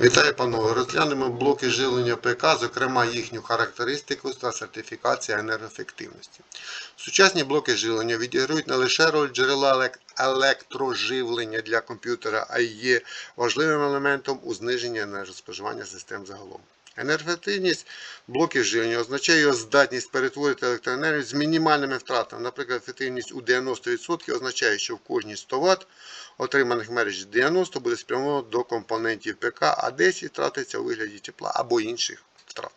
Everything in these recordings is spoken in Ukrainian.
Вітаю, панове. Розглянемо блоки живлення ПК, зокрема їхню характеристику та сертифікацію енергоефективності. Сучасні блоки живлення відіграють не лише роль джерела електроживлення для комп'ютера, а й є важливим елементом у зниженні енергоспоживання систем загалом. Енергоефективність блоків живлення означає його здатність перетворити електроенергію з мінімальними втратами. Наприклад, ефективність у 90% означає, що в кожній 100 Вт отриманих в мережі 90 буде спрямовано до компонентів ПК, а 10 втратиться у вигляді тепла або інших втрат.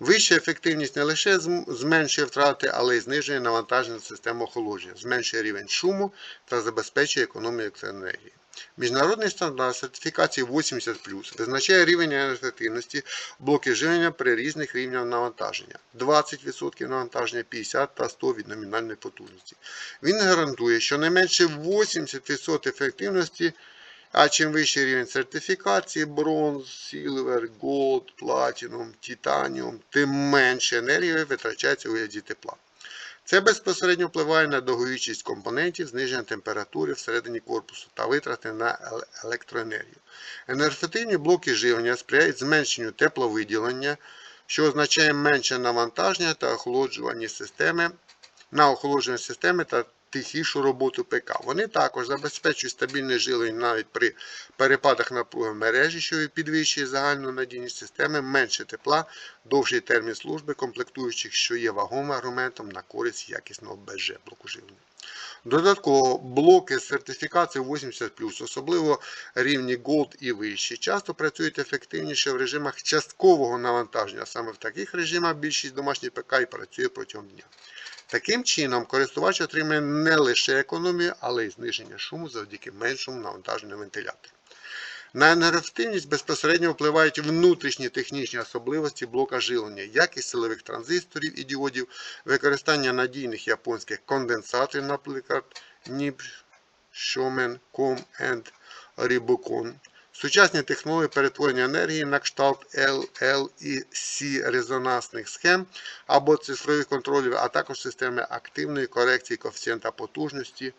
Вища ефективність не лише зменшує втрати, але й знижує навантаження на систему охолодження, зменшує рівень шуму та забезпечує економію електроенергії. Міжнародний стандарт сертифікації 80 визначає рівень енергоефективності блоків живлення при різних рівнях навантаження 20% навантаження, 50 та 100 від номінальної потужності. Він гарантує, що не менше 80% ефективності, а чим вищий рівень сертифікації бронз, silver, gold, platinum, titanium, тим менше енергії витрачається у вигляді тепла. Це безпосередньо впливає на довговічність компонентів, зниження температури всередині корпусу та витрати на електроенергію. Енергетичні блоки живлення сприяють зменшенню тепловиділення, що означає менше навантаження та охолоджування системи на охолодження системи та тихішу роботу ПК. Вони також забезпечують стабільне живлення навіть при перепадах напруги мережі, що підвищує загальну надійність системи, менше тепла, довший термін служби комплектуючих, що є вагомим аргументом на користь якісного БЖ блоку живлення. Додатково блоки з сертифікацією 80+, особливо рівні Gold і вищі, часто працюють ефективніше в режимах часткового навантаження. Саме в таких режимах більшість домашніх ПК і працює протягом дня. Таким чином, користувач отримує не лише економію, але й зниження шуму завдяки меншому навантаженню вентилятора. На енергоефективність безпосередньо впливають внутрішні технічні особливості блока живлення, якість силових транзисторів і діодів, використання надійних японських конденсаторів, наприклад, NIB, Shomen, Com and Ribocon. Сучасні технології перетворення енергії на кшталт L, і C резонансних схем або цифрових контролів, а також системи активної корекції коефіцієнта потужності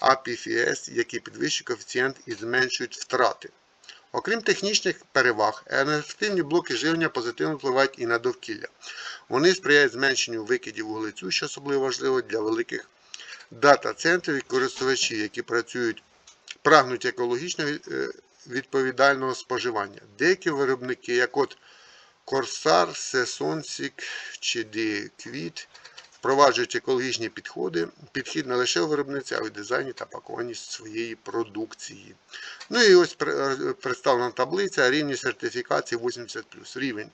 APFS, які підвищують коефіцієнт і зменшують втрати. Окрім технічних переваг, енергоефективні блоки живлення позитивно впливають і на довкілля. Вони сприяють зменшенню викидів вуглецю, що особливо важливо для великих дата-центрів і користувачів, які працюють, прагнуть екологічно е, відповідального споживання. Деякі виробники, як от Корсар, Сесонсік чи Quid, впроваджують екологічні підходи, підхід не лише у виробниці, а й у дизайні та пакуванні своєї продукції. Ну і ось представлена таблиця рівні сертифікації 80+. Рівень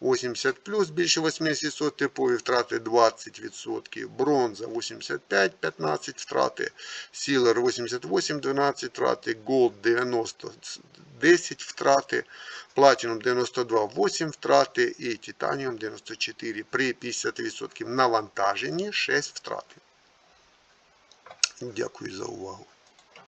80+, більше 80% типові втрати 20%, бронза 85, 15 втрати, Silver 88, 12 втрати, Gold 90, 10 втрати, платіном 92, 8 втрати і титаніум 94 при 50% навантаженні 6 втрати. Дякую за увагу.